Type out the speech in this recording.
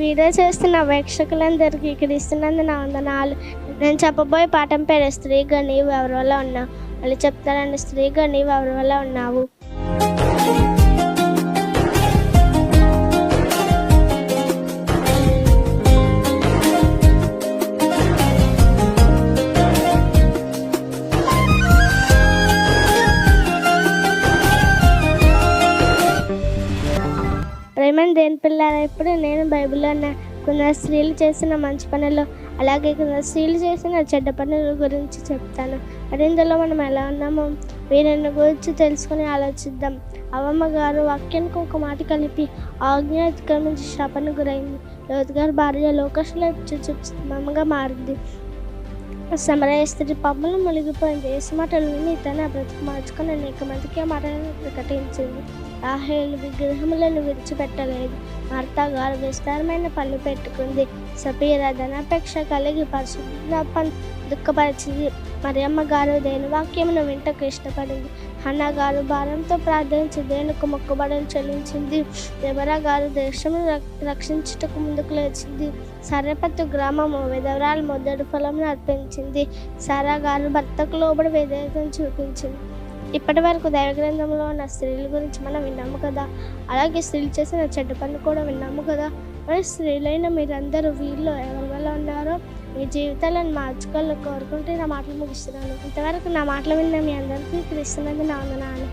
Video చేస్తున్న వీక్షకులందరికీ క్రీస్తునందు నా వందనాలు. నేను చెప్పబోయే పాఠం పేరు స్త్రీగా నీవు ఎవరి వల్ల ఉన్నావు మళ్ళీ చెప్తారండి స్త్రీగా నీవు ఎవరి వల్ల ఉన్నావు. ప్రేమను దేని పిల్లల ఇప్పుడు నేను బైబిల్లో ఉన్న కొందరు స్త్రీలు చేసిన మంచి పనులు అలాగే కొందరు స్త్రీలు చేసిన చెడ్డ పనుల గురించి చెప్తాను మరి ఇందులో మనం ఎలా ఉన్నామో వీరిని గురించి తెలుసుకుని ఆలోచిద్దాం అవమ్మ గారు వాక్యానికి ఒక మాట కలిపి ఆజ్ఞ అతిక్రమించి శాపను గురైంది లోతు గారు భార్య లోకస్లో చూపుగా మారింది సమరయస్త్రీ పబ్బులు మునిగిపోయింది. ఏసు విని తన బ్రతుకు మార్చుకుని అనేక మందికి ఆ మాటలను ప్రకటించింది. ఆహేలు విగ్రహములను విడిచిపెట్టలేదు. మార్తా గారు విస్తారమైన పళ్ళు పెట్టుకుంది. సపీర ధనాపేక్ష కలిగి పరిశుద్ధపన్ దుఃఖపరిచింది. మరియమ్మ గారు దేని వాక్యమును వింటకు ఇష్టపడింది. హన్న గారు భారంతో ప్రార్థించి దేనికి మొక్కుబడులు చెల్లించింది. దేవరా గారు దేశమును రక్షించుటకు ముందుకు లేచింది. సర్రపత్తు గ్రామము విధవరాలు మొదటి ఫలంను అర్పించింది. సారా గారు భర్తకు లోబడి విధేయతను చూపించింది. ఇప్పటి వరకు దైవ గ్రంథంలో ఉన్న స్త్రీల గురించి మనం విన్నాము కదా. అలాగే స్త్రీలు చేసిన చెడ్డ పనులు కూడా విన్నాము కదా. మరి స్త్రీలైన మీరందరూ వీళ్ళు ఎవరి వల్ల ఉన్నారో మీ జీవితాలను మార్చుకోవాలని కోరుకుంటే నా మాటలు ముగిస్తున్నాను. ఇంతవరకు నా మాటలు విన్న మీ అందరికీ క్రిస్తున్నది నా వందనాలు.